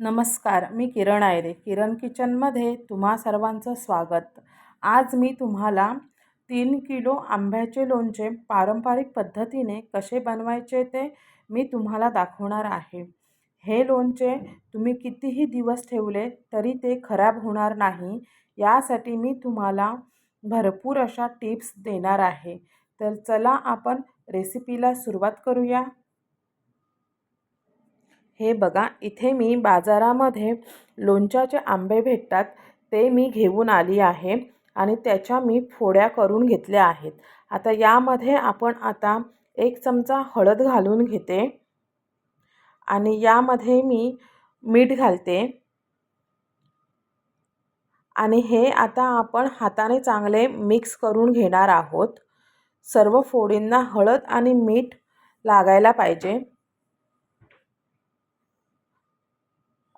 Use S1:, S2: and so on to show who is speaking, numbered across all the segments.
S1: नमस्कार मी किरण आयरे. किरण किचनमध्ये तुम्हा सर्वांचं स्वागत. आज मी तुम्हाला तीन किलो आंब्याचे लोणचे पारंपरिक पद्धतीने कसे बनवायचे ते मी तुम्हाला दाखवणार आहे. हे लोणचे तुम्ही कितीही दिवस ठेवले तरी ते खराब होणार नाही. यासाठी मी तुम्हाला भरपूर अशा टिप्स देणार आहे. तर चला आपण रेसिपीला सुरुवात करूया. हे बघा इथे मी बाजारामध्ये लोणच्याचे आंबे भेटतात ते मी घेऊन आली आहे आणि त्याच्या मी फोड्या करून घेतल्या आहेत. आता यामध्ये आपण आता एक चमचा हळद घालून घेते आणि यामध्ये मी मीठ घालते. आणि हे आता आपण हाताने चांगले मिक्स करून घेणार आहोत. सर्व फोडींना हळद आणि मीठ लागायला पाहिजे.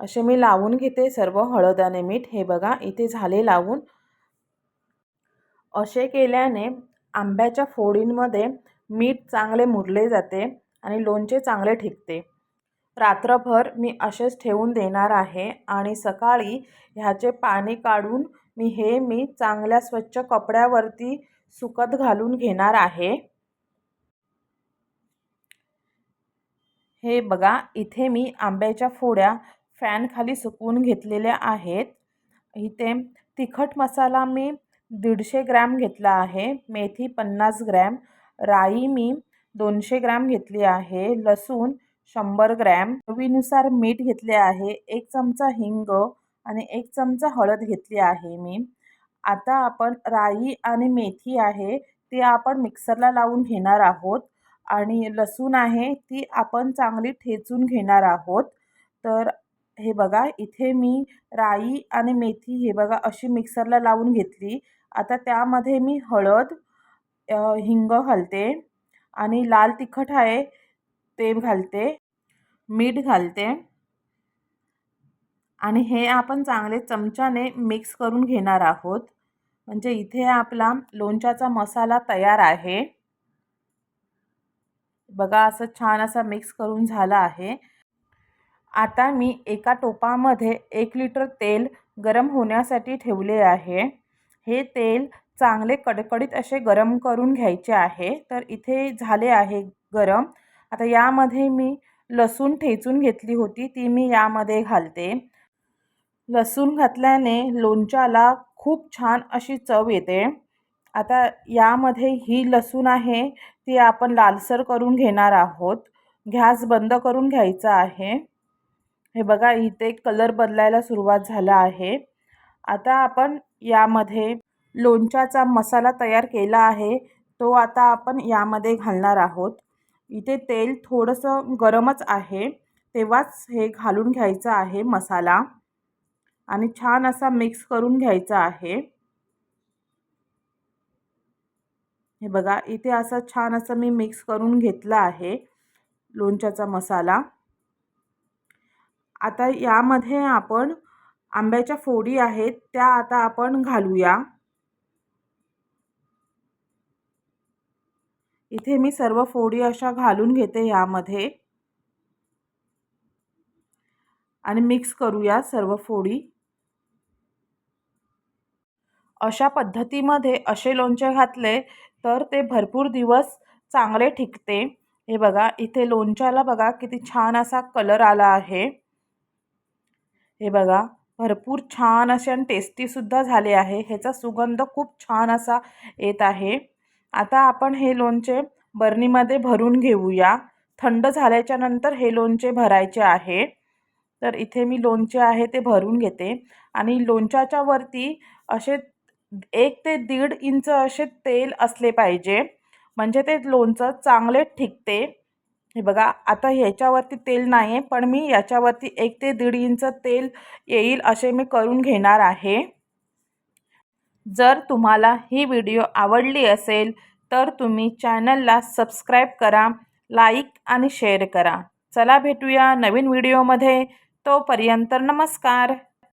S1: असे मी लावून घेते सर्व हळद आणि मीठ. हे बघा इथे झाले लावून. असे केल्याने आंब्याच्या फोडींमध्ये मीठ चांगले मुरले जाते आणि लोणचे चांगले ठिकते. रात्रभर मी असेच ठेवून देणार आहे आणि सकाळी ह्याचे पाणी काढून मी हे मी चांगल्या स्वच्छ कपड्यावरती सुकत घालून घेणार आहे. हे बघा इथे मी आंब्याच्या फोड्या फॅनखाली सुकवून घेतलेल्या आहेत. इथे तिखट मसाला मी दीडशे ग्रॅम घेतला आहे. मेथी पन्नास ग्रॅम राई मी दोनशे ग्रॅम घेतली आहे. लसूण शंभर ग्रॅम. चवीनुसार मीठ घेतले आहे. एक चमचा हिंग आणि एक चमचा हळद घेतली आहे मी. आता आपण राई आणि मेथी आहे ती आपण मिक्सरला लावून घेणार आहोत. आणि लसूण आहे ती आपण चांगली ठेचून घेणार आहोत. तर हे बघा इथे मी राई आणि मेथी हे बघा अशी मिक्सरला लावून घेतली. आता त्यामध्ये मी हळद हिंग घालते आणि लाल तिखट आहे ते घालते मीठ घालते आणि हे आपण चांगले चमच्याने मिक्स करून घेणार आहोत. म्हणजे इथे आपला लोणच्याचा मसाला तयार आहे. बघा असं छान असा मिक्स करून झाला आहे. आता मी एका टोपामध्ये एक लिटर तेल गरम होण्यासाठी ठेवले आहे. हे तेल चांगले कडकडीत असे गरम करून घ्यायचे आहे. तर इथे झाले आहे गरम. आता यामध्ये मी लसूण ठेचून घेतली होती ती मी यामध्ये घालते. लसूण घातल्याने लोणच्याला खूप छान अशी चव येते. आता यामध्ये ही लसूण आहे ती आपण लालसर करून घेणार आहोत. गॅस बंद करून घ्यायचा आहे. हे बघा इथे कलर बदलायला सुरुवात झाला आहे. आता आपण यामध्ये लोणच्याचा मसाला तयार केला आहे. तो आता आपण यामध्ये घालणार आहोत. इथे तेल थोडंसं गरमच आहे. तेव्हाच हे घालून घ्यायचं आहे मसाला. आणि छान असा मिक्स करून घ्यायचा आहे. हे बघा इथे असं छान असं मी मिक्स करून घेतलं आहे लोणच्याचा मसाला. आता यामध्ये आपण आंब्याच्या फोडी आहेत त्या आता आपण घालूया. इथे मी सर्व फोडी अशा घालून घेते यामध्ये. आणि मिक्स करूया सर्व फोडी. अशा पद्धतीमध्ये असे लोणचे घातले तर ते भरपूर दिवस चांगले टिकते हे बघा इथे लोणच्याला बघा किती छान असा कलर आला आहे. हे बघा भरपूर छान असे आणि टेस्टीसुद्धा झाले आहे. ह्याचा सुगंध खूप छान असा येत आहे. आता आपण हे लोणचे बर्नीमध्ये भरून घेऊया. थंड झाल्याच्यानंतर हे लोणचे भरायचे आहे. तर इथे मी लोणचे आहे ते भरून घेते. आणि लोणच्याच्या वरती असे एक ते दीड इंच असे तेल असले पाहिजे. म्हणजे ते लोणचं चांगले ठिकते. हे बघा आता ह्याच्यावरती तेल नाही आहे पण मी याच्यावरती एक ते दीड इंच तेल येईल असे मी करून घेणार आहे. जर तुम्हाला ही व्हिडिओ आवडली असेल तर तुम्ही चॅनलला सबस्क्राईब करा लाईक आणि शेअर करा. चला भेटूया नवीन व्हिडिओमध्ये. तोपर्यंत नमस्कार.